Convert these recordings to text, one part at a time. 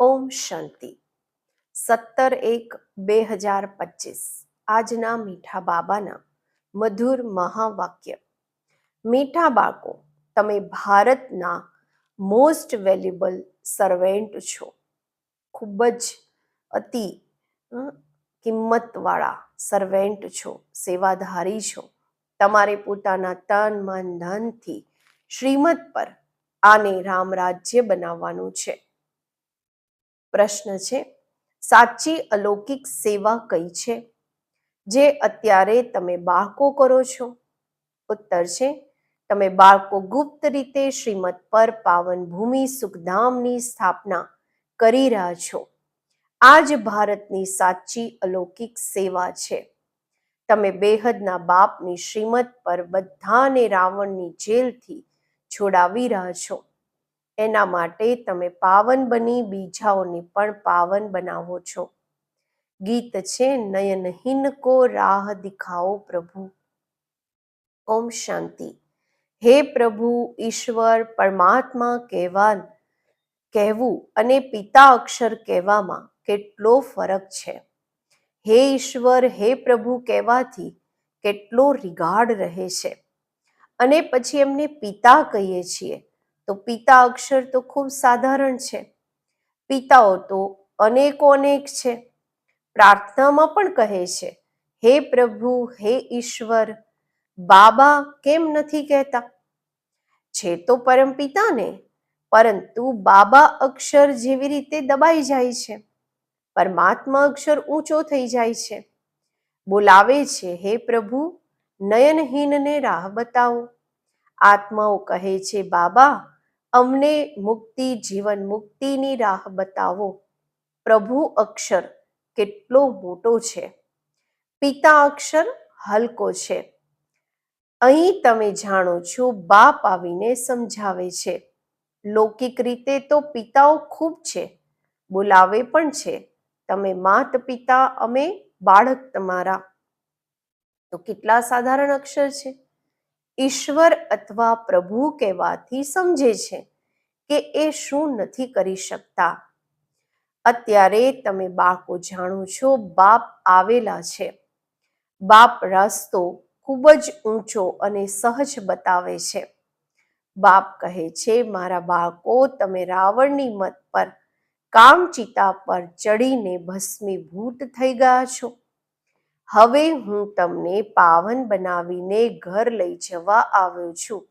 ઓમ શાંતિ. સત્તર એક બે હજાર પચીસ. આજના મીઠા બાબાના મધુર મહાવાક્ય. મીઠા બાળકો, તમે ભારતના મોસ્ટ વેલ્યુબલ સર્વેન્ટ છો. ખૂબ જ અતિ કિંમતવાળા સર્વેન્ટ છો, સેવાધારી છો. તમારે પોતાના તન, મન, ધનથી શ્રીમત પર આને રામ રાજ્ય બનાવવાનું છે. પ્રશ્ન છે. સાચી અલૌકિક સેવા કઈ છે? જે અત્યારે તમે બાળકો કરો છો? ઉત્તર છે, તમે બાળકો ગુપ્ત રીતે શ્રીમદ પર પાવન ભૂમિ સુખધામની સ્થાપના કરી રહ્યા છો. આ જ ભારતની સાચી અલૌકિક સેવા છે. તમે બેહદના બાપની શ્રીમત પર બધાને રાવણની જેલથી છોડાવી રહ્યા છો. એના માટે તમે પાવન બની બીજાઓને પણ પાવન બનાવો છો. ગીત છે, નયનહીન કો રાહ દિખાઓ પ્રભુ. ઓમ શાંતિ. હે પ્રભુ, ઈશ્વર, પરમાત્મા કહેવા કહેવું અને પિતા અક્ષર કહેવામાં કેટલો ફરક છે. હે ઈશ્વર, હે પ્રભુ કહેવાથી કેટલો રિગાડ રહે છે. અને પછી એમને પિતા કહીએ છીએ. તો પિતા અક્ષર તો ખૂબ સાધારણ છે. પિતાઓ તો અનેકો અનેક છે. પ્રાર્થનામાં પણ કહે છે, હે પ્રભુ, હે ઈશ્વર, બાબા કેમ નથી કહેતા? છે તો પરમ પિતાને, પરંતુ બાબા અક્ષર જેવી રીતે દબાઈ જાય છે. પરમાત્મા અક્ષર ઊંચો થઈ જાય છે. બોલાવે છે, હે પ્રભુ, નયનહીનને રાહ બતાવો. આત્માઓ કહે છે, બાબા અમને મુક્તિ, જીવન મુક્તિની રાહ બતાવો. પ્રભુ અક્ષર કેટલો મોટો છે. પિતા અક્ષર હલકો છે. અહીં તમે જાણો છો, બાપ આવીને સમજાવે છે. લૌકિક રીતે તો પિતાઓ ખૂબ છે, બોલાવે પણ છે. તમે માત પિતા અમે બાળક તમારા. તો કેટલા સાધારણ અક્ષર છે? ઈશ્વર અથવા પ્રભુ કહેવાથી સમજે છે. કે એ શું નથી કરી શકતા? અત્યારે તમે બાળકો જાણો છો, બાપ આવેલા છે. બાપ રસ્તો ખૂબ જ ઊંચો અને સહજ બતાવે છે. બાપ કહે છે, મારા બાળકો, તમે રાવણની મત પર, કામચિતા પર ચડીને ભસ્મીભૂત થઈ ગયા છો. હવે હું તમને પાવન બનાવીને ઘર લઈ જવા આવ્યો છું.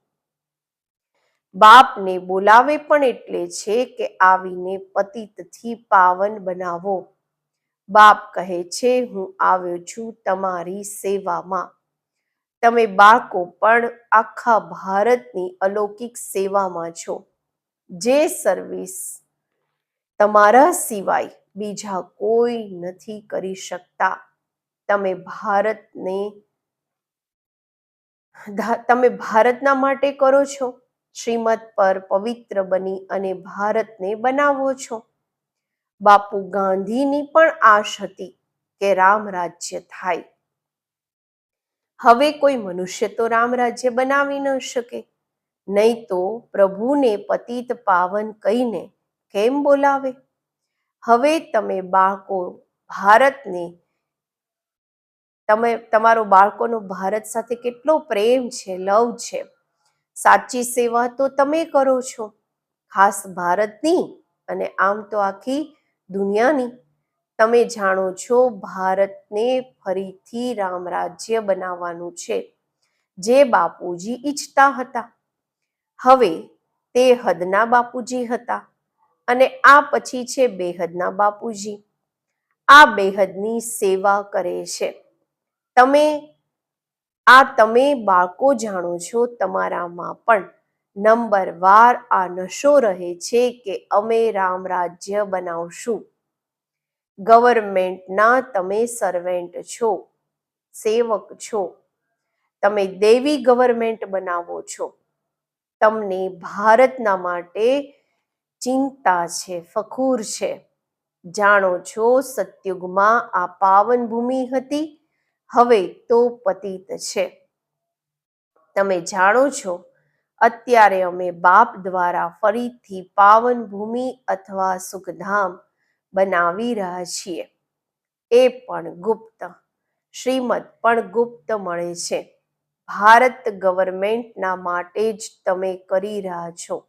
બાપને બોલાવે પણ એટલે છે કે આવીને પતિતથી પાવન બનાવો. બાપ કહે છે, હું આવ્યો છું તમારી સેવામાં. તમે બાળકો પણ આખા ભારતની અલૌકિક સેવામાં છો. જે સર્વિસ તમારા સિવાય બીજા કોઈ નથી કરી શકતા. તમે ભારતને તમે ભારતના માટે કરો છો? શ્રીમત પર પવિત્ર બની અને ભારતને બનાવો છો. બાપુ ગાંધીની પણ આશ હતી કે રામ રાજ્ય થાય. હવે કોઈ મનુષ્ય તો રામ રાજ્ય બનાવી ન શકે. નહીં તો પ્રભુને પતિત પાવન કહીને કેમ બોલાવે? હવે તમે બાળકો ભારતને, તમે, તમારો બાળકોનો ભારત સાથે કેટલો પ્રેમ છે, લવ છે. સાચી સેવા તો તમે કરો છો. ખાસ ભારતની અને આમ તો આખી દુનિયાની. તમે જાણો છો ભારતને ફરીથી રામ રાજ્ય બનાવવાનું છે. જે બાપુજી ઈચ્છતા હતા. હવે તે હદના બાપુજી હતા અને આ પછી છે બેહદના બાપુજી. આ બેહદની સેવા કરે છે. તમે આ તમે બાળકો જાણો છો તમારામાં પણ. નંબર વાર આ નશો રહે છે કે અમે રામ રાજ્ય બનાવશું. ગવર્મેન્ટના તમે સર્વેન્ટ છો, સેવક છો. તમે દેવી ગવર્મેન્ટ બનાવો છો. તમને ભારતના માટે ચિંતા છે, ફખૂર છે. જાણો છો સતયુગમાં આ પાવન ભૂમિ હતી હવે તો પતિત છે. તમે જાણો છો, અત્યારે અમે બાપ દ્વારા ફરીથી પાવન ભૂમિ અથવા સુખધામ બનાવી રહ્યા છીએ. એ પણ ગુપ્ત, શ્રીમદ પણ ગુપ્ત મળે છે. ભારત ગવર્મેન્ટના માટે જ તમે કરી રહ્યા છો.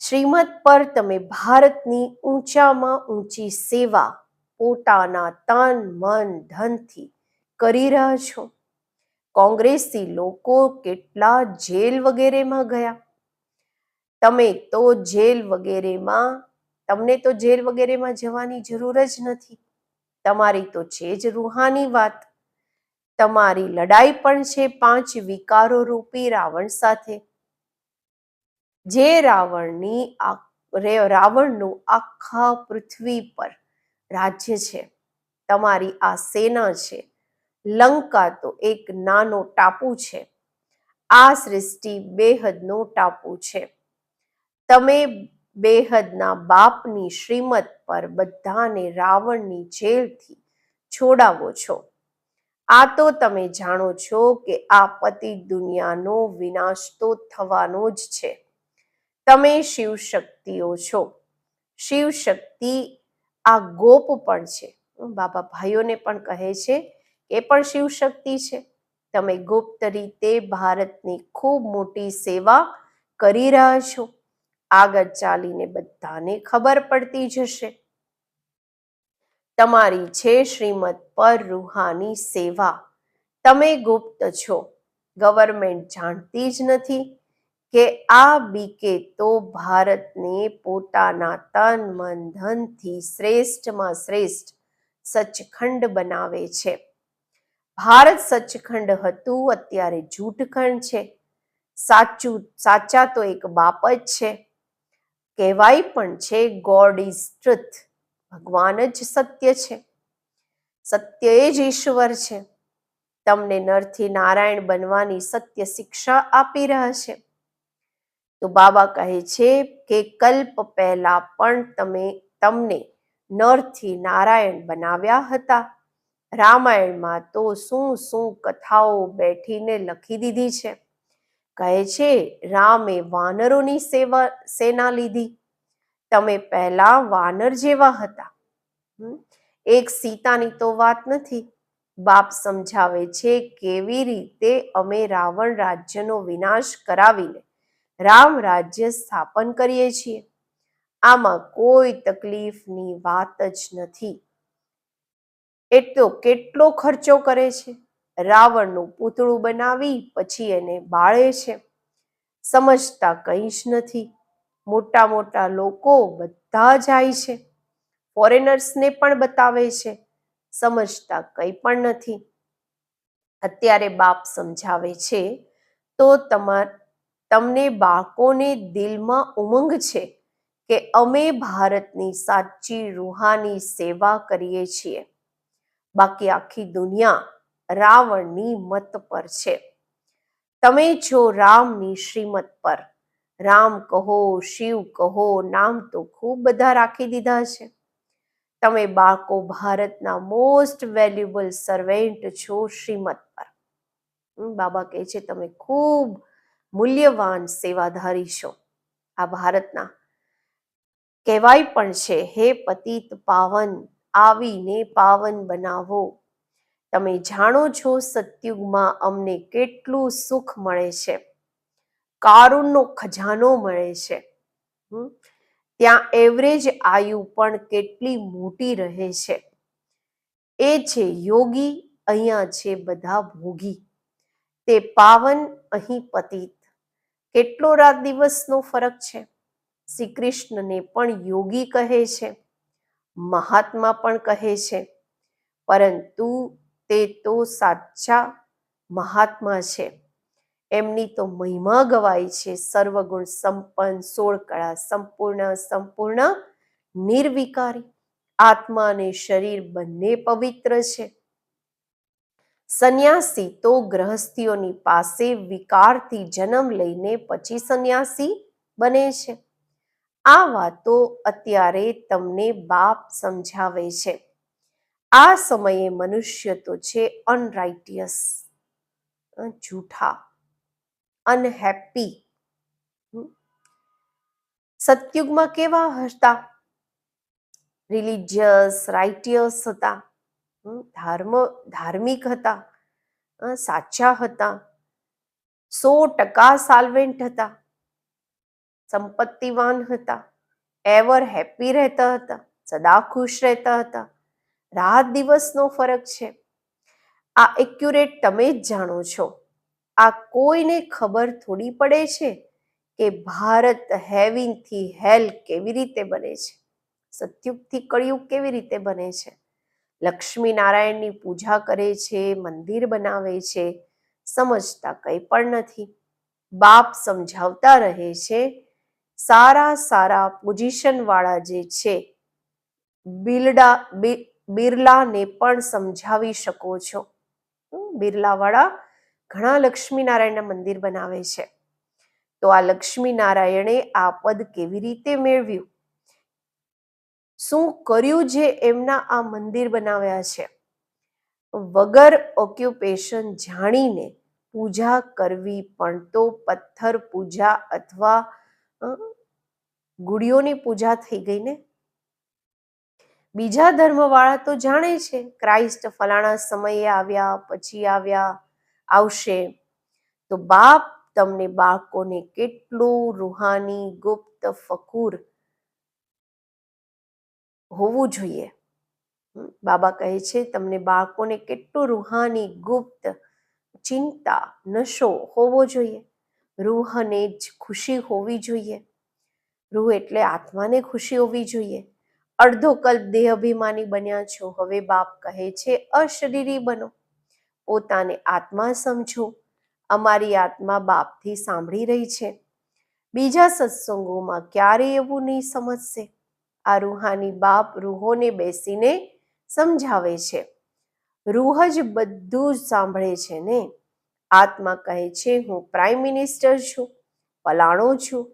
શ્રીમદ પર તમે ભારતની ઊંચામાં ઊંચી સેવા પોતાના તન, મન, ધનથી કરી રહ્યા છો? કોંગ્રેસી લોકો કેટલા જેલ વગેરેમાં ગયા? તમે તો જેલ વગેરેમાં, તમને તો જેલ વગેરેમાં જવાની જરૂર જ નથી. તમારી તો છે જ રૂહાની વાત. તમારી લડાઈ પણ છે પાંચ વિકારો રૂપી રાવણ સાથે. જે રાવણની રાવણનું આખા પૃથ્વી પર રાજ્ય છે. તમારી આ સેના છે. લંકા તો એક નાનો ટાપુ છે. આ સૃષ્ટિ બેહદનો ટાપુ છે. તમે બેહદના બાપની શ્રીમત પર બધાને રાવણની જેલથી છોડાવો છો. આ તો તમે જાણો છો કે આ પતિ દુનિયાનો વિનાશ તો થવાનો જ છે. તમે શિવ શક્તિઓ છો. શિવ શક્તિ આ ગોપ પણ છે. બાબા ભાઈઓને પણ કહે છે એ પણ શિવ શક્તિ છે. તમે ગુપ્ત રીતે ભારતની ખૂબ મોટી સેવા કરી રહ્યા છો. આગળ ચાલીને બધાને ખબર પડતી જશે. તમારી છે શ્રીમદ પર રૂહાની સેવા. તમે ગુપ્ત છો. ગવર્મેન્ટ જાણતી જ નથી. કે આ બીકે તો ભારતને પોતાના તન, મન, ધનથી શ્રેષ્ઠમાં શ્રેષ્ઠ સચખંડ બનાવે છે. ભારત સચખંડ હતું, અત્યારે જૂઠખંડ છે. સાચું, સાચા તો એક બાપ જ છે. કહેવાય પણ છે ગોડ ઇઝ ટ્રુથ ભગવાન જ સત્ય છે. સત્ય એ જ ઈશ્વર છે. તમને નરથી નારાયણ બનવાની સત્ય શિક્ષા આપી રહ્યા છે. તો બાબા કહે છે કે કલ્પ પહેલા પણ તમે તમને નરથી નારાયણ બનાવ્યા હતા. રામાયણમાં તો શું શું કથાઓ બેઠીને લખી દીધી છે. કહે છે, રામે વાનરોની સેવા, સેના લીધી. તમે પહેલા વાનર જેવા હતા? એક સીતાની તો વાત નથી. બાપ સમજાવે છે, કેવી રીતે અમે રાવણ રાજ્યનો વિનાશ કરાવીને રામ રાજ્ય સ્થાપન કરીએ છીએ. આમાં કોઈ તકલીફની વાત જ નથી. એટલો કેટલો ખર્ચો કરે છે. રાવણનું પૂતળું બનાવી પછી એને બાળે છે. સમજતા કંઈ જ નથી. મોટા મોટા લોકો બધા જાય છે. ફોરેનર્સને પણ બતાવે છે. સમજતા કંઈ પણ નથી. અત્યારે બાપ સમજાવે છે, તો તમાર તમને બાળકોને દિલમાં ઉમંગ છે કે અમે ભારતની સાચી રૂહાની સેવા કરીએ છીએ. બાકી આખી દુનિયા રાવણની મત પર છે. તમે છો રામની શ્રીમત પર, રામ કહો, શિવ કહો, નામ તો ખૂબ બધા રાખી દીધા છે. તમે બાળકો ભારતના મોસ્ટ વેલ્યુબલ સર્વેન્ટ છો શ્રીમત પર. બાબા કહે છે, તમે ખૂબ મૂલ્યવાન સેવાધારી છો. આ ભારતના કહેવાય પણ છે, હે પતિત પાવન, આવીને પાવન બનાવો. તમે જાણો છો સતયુગમાં અમને કેટલું સુખ મળે છે. કારુણનો ખજાનો મળે છે? ત્યાં એવરેજ આયુ પણ કેટલી મોટી રહે છે. એ છે યોગી, અહીંયા છે બધા ભોગી. તે પાવન, અહીં પતિત. કેટલો રાત દિવસનો ફરક છે. શ્રી કૃષ્ણને પણ યોગી કહે છે. મહાત્મા પણ કહે છે. પરંતુ તે તો સાચા મહાત્મા છે. એમની તો મહિમા ગવાય છે. સર્વગુણ સંપન્ન, સોળ કળા સંપૂર્ણ સંપૂર્ણ, નિર્વિકારી. આત્મા અને શરીર બંને પવિત્ર છે. સંન્યાસી તો ગ્રહસ્થીઓની પાસે વિકારથી જન્મ લઈને પછી સંન્યાસી બને છે. આ વાતો અત્યારે તમને બાપ સમજાવે છે. આ સમયે મનુષ્ય તો છે અનરાઇટિયસ જૂઠા અનહેપી સતયુગમાં કેવા હતા? રિલિજિયસ રાઇટિયસ હતા. ધર્મ, ધાર્મિક હતા. સાચા હતા. સો ટકા સાલ્વેન્ટ હતા. સંપત્તિવાન હતા. એવર હેપી રહેતા હતા. સદા ખુશ રહેતા હતા. રાત દિવસનો ફરક છે. આ એક્યુરેટ તમે જ જાણો છો. આ કોઈને ખબર થોડી પડે છે કે ભારત હેવિંગથી હેલ કેવી રીતે બને છે? સતયુગથી કળિયુગ કેવી રીતે બને છે? લક્ષ્મી નારાયણની પૂજા કરે છે, મંદિર બનાવે છે, સમજતા કંઈ પણ નથી. બાપ સમજાવતા રહે છે, સારા સારા પોઝિશનવાળા જે છે, બિરડા, બિ- બિરલાને પણ સમજાવી શકો છો. બિરલાવાળા ઘણા લક્ષ્મીનારાયણના મંદિર બનાવે છે. તો આ લક્ષ્મીનારાયણે આ પદ કેવી રીતે મેળવ્યું? શું કર્યું જે એમના આ મંદિર બનાવ્યા છે? વગર ઓક્યુપેશન જાણીને પૂજા કરવી પણ તો પથ્થર પૂજા અથવા ગુડીઓની પૂજા થઈ ગઈ ને? બીજા ધર્મવાળા તો જાણે છે ક્રાઇસ્ટ ફલાણા સમયે આવ્યા, પછી આવ્યા, આવશે. તો બાપ તમને બાળકોને કેટલું રૂહાની ગુપ્ત ફકૂર હોવું જોઈએ. બાબા કહે છે, તમને બાળકોને કેટલું રૂહાની ગુપ્ત ચિંતા, નશો હોવો જોઈએ. રૂહને જ ખુશી હોવી જોઈએ. રૂહ એટલે આત્માને ખુશી હોવી જોઈએ. અડધો કલ્પ દેહ અભિમાની બન્યા છો. હવે બાપ કહે છે, અશરીરી બનો. પોતાને આત્મા સમજો. અમારી આત્મા બાપથી સાંભળી રહી છે. બીજા સત્સંગોમાં ક્યારેય એવું નહીં સમજશે. આ રૂહાની બાપ રૂહોને બેસીને સમજાવે છે. રૂહ જ બધું જ સાંભળે છે ને? આત્મા કહે છે, હું પ્રાઇમ મિનિસ્ટર છું પલાણો છું.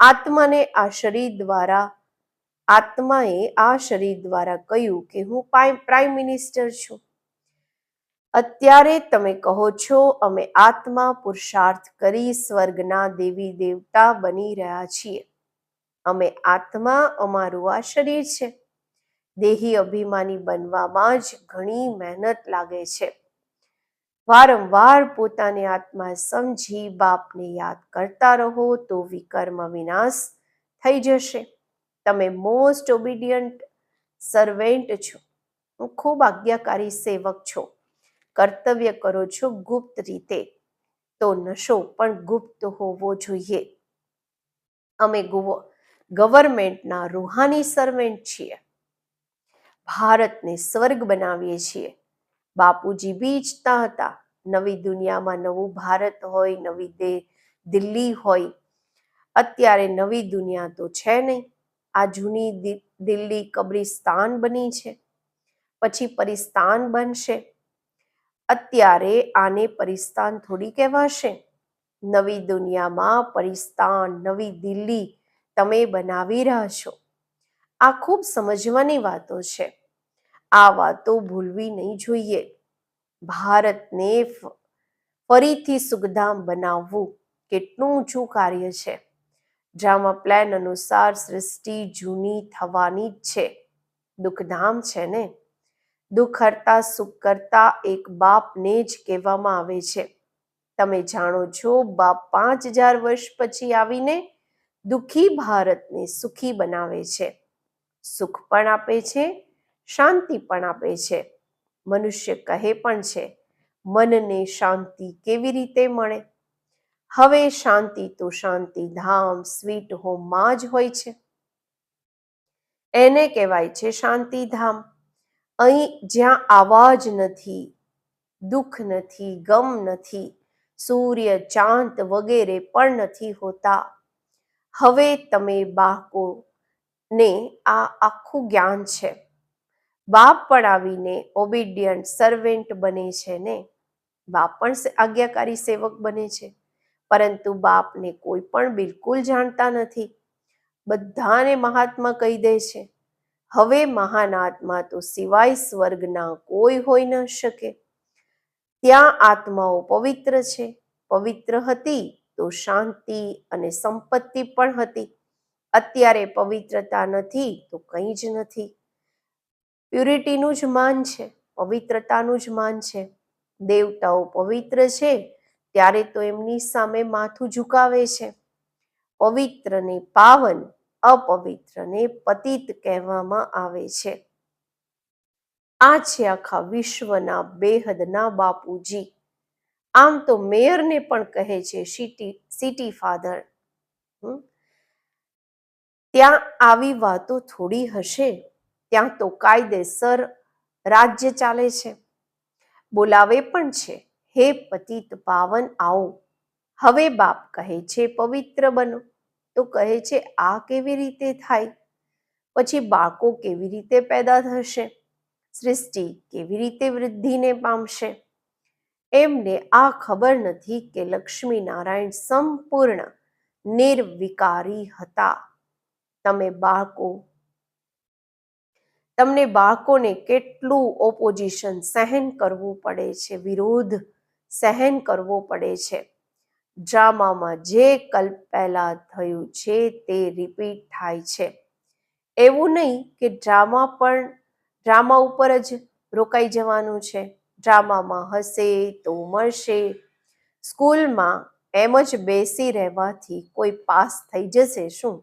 આત્માને આ શરીર દ્વારા, આત્માએ આ શરીર દ્વારા કહ્યું કે હું પ્રાઇમ મિનિસ્ટર છું. અત્યારે તમે કહો છો, અમે આત્મા પુરુષાર્થ કરી સ્વર્ગના દેવી દેવતા બની રહ્યા છીએ. અમે આત્મા અમારું આ શરીર છે. દેહી અભિમાની બનવામાં જ ઘણી મહેનત લાગે છે. વારંવાર પોતાને આત્મા સમજી બાપને યાદ કરતા રહો તો વિકર્મ વિનાશ થઈ જશે. તમે મોસ્ટ ઓબિડિયન્ટ સર્વેન્ટ છો. હું ખૂબ આજ્ઞાકારી સેવક છો. કર્તવ્ય કરો છો ગુપ્ત રીતે. તો નશો પણ ગુપ્ત હોવો જોઈએ. અમે ગુવ- ગવર્મેન્ટના રૂહાની સર્વેન્ટ છીએ. ભારતને સ્વર્ગ બનાવીએ છીએ. બાપુજી બી ઈચ્છતા હતા. નવી દુનિયામાં નવું ભારત હોય, નવી દે દિલ્હી હોય. અત્યારે નવી દુનિયા તો છે નહીં. આ જૂની દિલ્હી કબ્રિસ્તાન બની છે. પછી પરિસ્તાન બનશે. અત્યારે આને પરિસ્તાન થોડી કહેવાશે. નવી દુનિયામાં પરિસ્તાન નવી દિલ્હી તમે બનાવી રહ્યા છો. આ ખૂબ સમજવાની વાતો છે. આ વાતો ભૂલવી નહીં જોઈએ. ભારતને ફરીથી સુખધામ બનાવવું કેટલું ઊંચું કાર્ય છે. ડ્રામા પ્લાન અનુસાર સૃષ્ટિ જૂની થવાની જ છે. દુઃખધામ છે ને? દુઃખ હરતા સુખ કરતા એક બાપને જ કહેવામાં આવે છે. તમે જાણો છો, બાપ પાંચ હજાર વર્ષ પછી આવીને દુઃખી ભારતને સુખી બનાવે છે. સુખ પણ આપે છે, શાંતિ પણ આપે છે. મનુષ્ય કહે પણ છે, મનને શાંતિ કેવી રીતે મળે? હવે શાંતિ તો શાંતિ ધામ, સ્વીટ હોમમાં જ હોય છે. એને કહેવાય છે શાંતિધામ અહીં જ્યાં આવાજ નથી, દુઃખ નથી, ગમ નથી, સૂર્ય ચાંદ વગેરે પણ નથી હોતા હવે તમે બાળકોને આ આખું જ્ઞાન છે. બાપ પણ આવીને ઓબિડિયન્ટ સર્વેન્ટ બને છે ને? બાપ પણ આજ્ઞાકારી સેવક બને છે. પરંતુ બાપને કોઈ પણ બિલકુલ જાણતા નથી. બધાને મહાત્મા કહી દે છે. હવે મહાન આત્મા તો સિવાય સ્વર્ગના કોઈ હોઈ ન શકે. ત્યાં આત્માઓ પવિત્ર છે. પવિત્ર હતી તો શાંતિ અને સંપત્તિ પણ હતી. અત્યારે પવિત્રતા નથી તો કંઈ જ નથી. પ્યુરિટીનું જ માન છે, પવિત્રતાનું જ માન છે. દેવતાઓ પવિત્ર છે, ત્યારે તો એમની સામે માથું ઝુકાવે છે. પવિત્રને પાવન, અપવિત્રને પતિત કહેવામાં આવે છે. આ છે આખા વિશ્વના બેહદના બાપુજી. આમ તો મેયરને પણ કહે છે સિટી સિટી ફાધર ત્યાં આવી વાતો થોડી હશે. ત્યાં તો કાયદેસર રાજ્ય ચાલે છે. બોલાવે પણ છે. હે પતિત પાવન, આવો. હવે બાપ કહે છે, પવિત્ર બનો. તો કહે છે, આ કેવી રીતે થાય? પછી બાળકો કેવી રીતે પેદા થશે? સૃષ્ટિ કેવી રીતે વૃદ્ધિને પામશે? એમને આ ખબર નથી કે લક્ષ્મી નારાયણ સંપૂર્ણ નિર્વિકારી હતા. તમે બાળકો, તમને બાળકોને કેટલું ઓપોઝિશન સહન કરવું પડે છે, વિરોધ સહન કરવો પડે છે. ડ્રામામાં જે કલ્પ પહેલા થયું છે તે રિપીટ થાય છે. એવું નહીં કે ડ્રામા પણ, ડ્રામા ઉપર જ રોકાઈ જવાનું છે. ડ્રામામાં હશે તો મળશે. સ્કૂલમાં એમ જ બેસી રહેવાથી કોઈ પાસ થઈ જશે શું?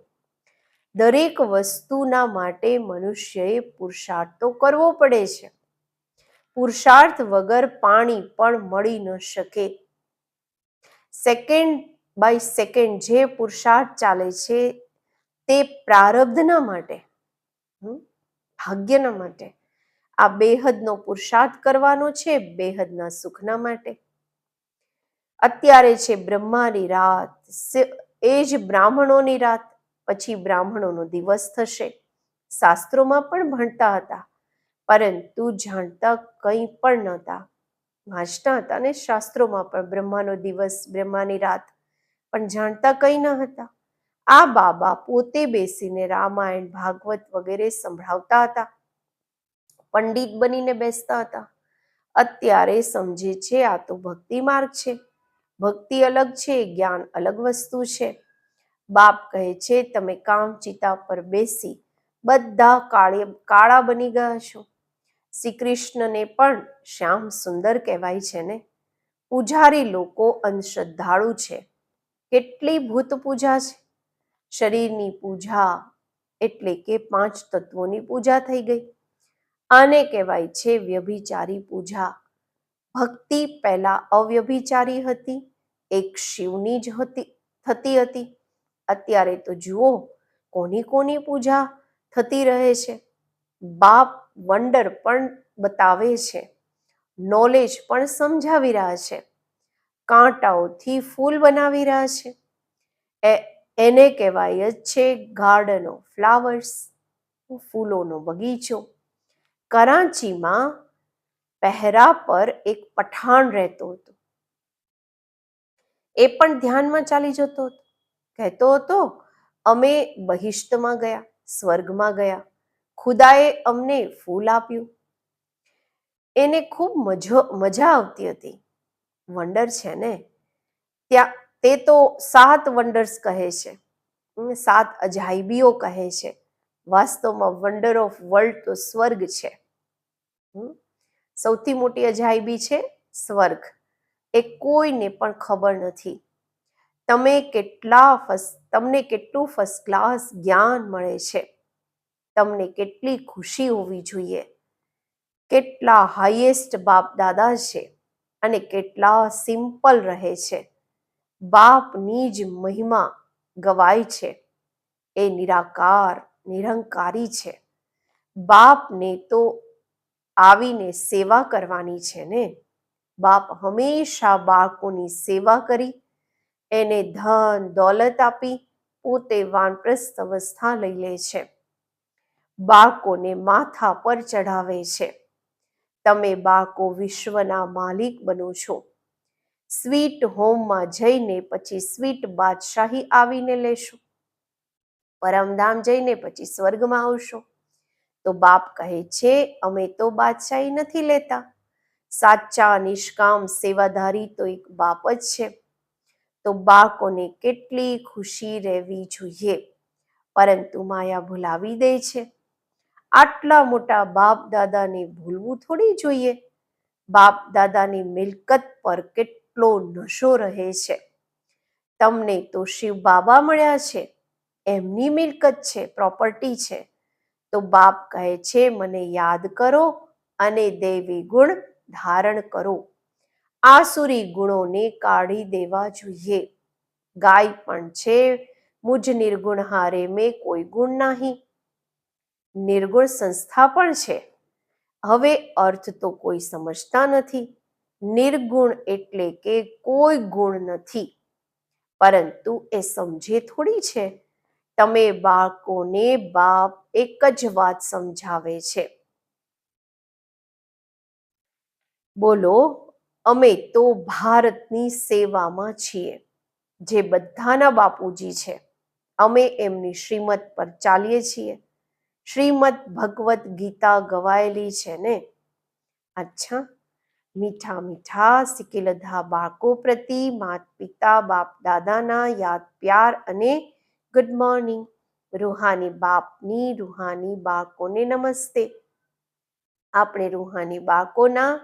દરેક વસ્તુના માટે મનુષ્યએ પુરુષાર્થ તો કરવો પડે છે. પુરુષાર્થ વગર પાણી પણ મળી ન શકે. સેકન્ડ બાય સેકન્ડ જે પુરુષાર્થ ચાલે છે તે પ્રારબ્ધના માટે ભાગ્યના માટે. આ બેહદનો પુરુષાર્થ કરવાનો છે, બેહદના સુખના માટે. અત્યારે છે બ્રહ્માની રાત એ જ બ્રાહ્મણોની રાત, પછી બ્રાહ્મણોનો દિવસ થશે. શાસ્ત્રોમાં પણ ભણતા હતા, પરંતુ જાણતા કંઈ પણ નહોતા. વાંચતા હતા અને શાસ્ત્રોમાં પણ બ્રહ્માનો દિવસ, બ્રહ્માની રાત, પણ જાણતા કંઈ ન હતા. આ બાબા પોતે બેસીને રામાયણ, ભાગવત વગેરે સંભળાવતા હતા. પંડિત બનીને બેસતા હતા. અત્યારે સમજે છે આ તો ભક્તિ માર્ગ છે. ભક્તિ અલગ છે, જ્ઞાન અલગ વસ્તુ છે. બાપ કહે છે, તમે કામ ચિતા પર બેસી બધા કાળે, કાળા બની ગયા છો. શ્રી કૃષ્ણને પણ શ્યામ સુંદર કહેવાય છે ને? પૂજારી લોકો અંધશ્રદ્ધાળુ છે. કેટલી ભૂત પૂજા છે. શરીરની પૂજા એટલે કે પાંચ તત્વોની પૂજા થઈ ગઈ. આને કહેવાય છે વ્યભિચારી પૂજા. ભક્તિ પહેલા અવ્યભિચારી હતી, એક શિવની જ હતી, થતી હતી. અત્યારે તો જુઓ, કોની કોની પૂજા થતી રહે છે. બાપ વંડર પણ બતાવે છે નોલેજ પણ સમજાવી રહ્યા છે, કાંટાઓથી ફૂલ બનાવી રહ્યા છે. એ, એને કહેવાય જ છે ગાર્ડન ઓફ ફ્લાવર્સ ફૂલોનો બગીચો. કરાંચીમાં પહેરા પર એક પઠાણ રહેતો હતો. એ પણ ધ્યાનમાં ચાલી જતો હતો. કહેતો હતો, અમે બહિષ્ટમાં ગયા, સ્વર્ગમાં ગયા. ખુદાએ અમને ફૂલ આપ્યું. એને ખૂબ મજો, મજા આવતી હતી. વંડર છે ને? ત્યાં, તે તો સાત વંડર્સ કહે છે. સાત અજાયબીઓ કહે છે. વાસ્તવમાં વંડર ઓફ વર્લ્ડ તો સ્વર્ગ છે. સૌથી મોટી અજાયબી છે સ્વર્ગ. એ કોઈને પણ ખબર નથી. તમે કેટલા તમને કેટલું ફર્સ્ટ ક્લાસ જ્ઞાન મળે છે. તમને કેટલી ખુશી હોવી જોઈએ. કેટલા હાઈએસ્ટ બાપ દાદા છે અને કેટલા સિમ્પલ રહે છે. બાપની જ મહિમા ગવાય છે. એ નિરાકાર નિરંકારી છે. બાપને તો આવીને સેવા કરવાની છે ને? બાપ હંમેશા બાળકોની સેવા કરી, એને ધન, દોલત આપી પોતે વાનપ્રસ્થ અવસ્થા લઈ લે છે. બાળકોને માથા પર ચઢાવે છે. તમે બાળકો વિશ્વના માલિક બનો છો. સ્વીટ હોમમાં જઈને પછી સ્વીટ બાદશાહી આવીને લેશો. પરમધામ જઈને પછી સ્વર્ગમાં આવશો. તો બાપ કહે છે, અમે તો બાદશાહી નથી લેતા. સાચા નિષ્કામ સેવાધારી તો એક બાપ જ છે. તો બાળકોને કેટલી ખુશી રહેવી જોઈએ? પરંતુ માયા ભૂલાવી દે છે. આટલા મોટા બાપ દાદાને ભૂલવું થોડી જોઈએ? બાપ દાદાની મિલકત પર કેટલો નશો રહે છે? તમને તો શિવ બાબા મળ્યા છે. એમની મિલકત છે પ્રોપર્ટી છે, તો બાપ કહે છે, મને યાદ કરો અને દૈવી ગુણ ધારણ કરો. આસુરી ગુણોને કાઢી દેવા જોઈએ. ગાય પણ છે, મુજ નિર્ગુણ હારે મેં કોઈ ગુણ નહીં. નિર્ગુણ સંસ્થા પણ છે. હવે અર્થ તો કોઈ સમજતા નથી. નિર્ગુણ એટલે કે કોઈ ગુણ નથી. પરંતુ એ સમજે થોડી છે. તમે બાળકોને બાપ એક જ વાત સમજાવે છે. બોલો, અમે તો ભારતની સેવામાં છીએ, જે બધાના બાપુજી છે. અમે એમની શ્રીમત પર ચાલીએ છીએ. શ્રીમદ ભગવદ્ ગીતા ગવાયેલી છે ને? અચ્છા. મીઠા મીઠા સિકિલધા બાળકો પ્રતિ માત પિતા બાપ દાદાના યાદ, પ્યાર અને ગુડ મોર્નિંગ રૂહાની બાપની, રૂહાની બાળકોને નમસ્તે. આપણે રૂહાની બાળકોના,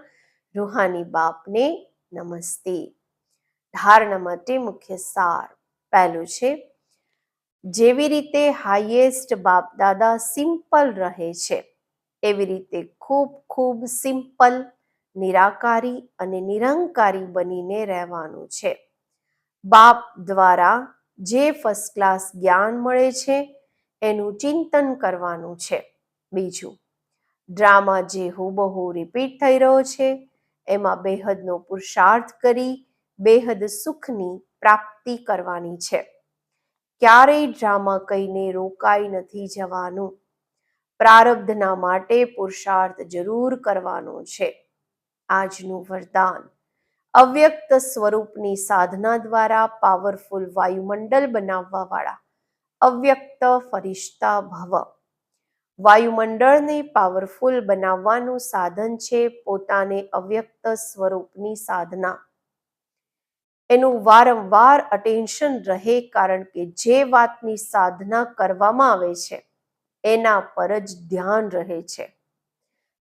રૂહાની બાપને નમસ્તે. ધારણા માટે મુખ્ય સાર પહેલું છે, જેવી રીતે હાઈએસ્ટ બાપ દાદા સિમ્પલ રહે છે, એવી રીતે ખૂબ ખૂબ સિમ્પલ નિરાકારી અને નિરંકારી બનીને રહેવાનું છે. બાપ દ્વારા જે ફર્સ્ટ ક્લાસ જ્ઞાન મળે છે, એનું ચિંતન કરવાનું છે. બીજું ડ્રામા જે હુબહુ રિપીટ થઈ રહ્યો છે, એમાં બેહદનો પુરુષાર્થ કરી, બેહદ સુખની પ્રાપ્તિ કરવાની છે. ક્યારેય ડ્રામા કહીને રોકાઈ નથી જવાનું. પ્રારબ્ધના માટે પુરુષાર્થ જરૂર કરવાનો છે. આજનું વરદાન. અવ્યક્ત સ્વરૂપની સાધના દ્વારા પાવરફુલ વાયુમંડળ બનાવવા વાળા અવ્યક્ત ફરિશ્તા ભવ. વાયુમંડળને પાવરફુલ બનાવવાનું સાધન છે પોતાને અવ્યક્ત સ્વરૂપની સાધના. એનું વારંવાર અટેન્શન રહે કારણ કે જે વાતની સાધના કરવામાં આવે છે, એના પર જ ધ્યાન રહે છે.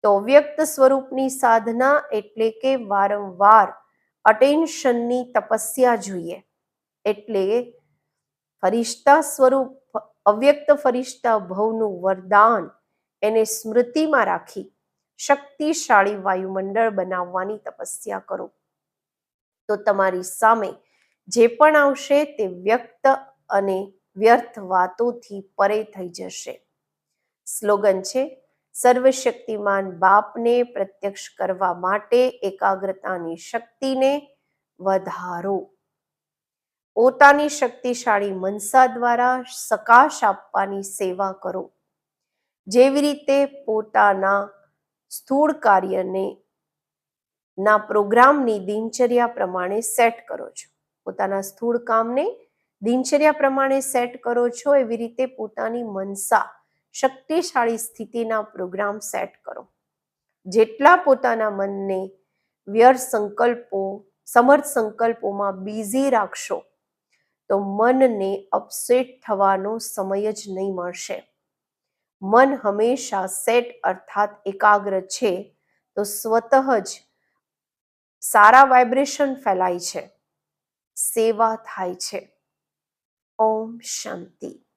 તો વ્યક્ત સ્વરૂપની સાધના એટલે કે વારંવાર અટેન્શનની તપસ્યા જોઈએ. એટલે ફરિશ્તા સ્વરૂપ, અવ્યક્ત ફરિશ્તા ભવનું વરદાન એને સ્મૃતિમાં રાખી શક્તિશાળી વાયુમંડળ બનાવવાની તપસ્યા કરો. તો તમારી સામે જે પણ આવશે તે વ્યક્ત અને વ્યર્થ વાતોથી પરે થઈ જશે. સ્લોગન છે સર્વશક્તિમાન બાપને પ્રત્યક્ષ કરવા માટે એકાગ્રતાની શક્તિને વધારો. પોતાની શક્તિશાળી મનસા દ્વારા સકાશ આપવાની સેવા કરો. જેવી રીતે પોતાના સ્થૂળ કાર્યને, ના પ્રોગ્રામની દિનચર્યા પ્રમાણે સેટ કરો છો. પોતાના સ્થૂળ કામને દિનચર્યા પ્રમાણે સેટ કરો છો એવી રીતે પોતાની મનસા શક્તિશાળી સ્થિતિના પ્રોગ્રામ સેટ કરો. જેટલા પોતાના મનને વ્યર્થ સંકલ્પો, સમર્થ સંકલ્પોમાં બિઝી રાખશો, તો મનને અપસેટ થવાનો સમય જ નહીં મળશે. મન હંમેશા સેટ અર્થાત એકાગ્ર છે, તો સ્વતઃ જ સારા વાઇબ્રેશન ફેલાય છે. સેવા થાય છે. ઓમ શાંતિ.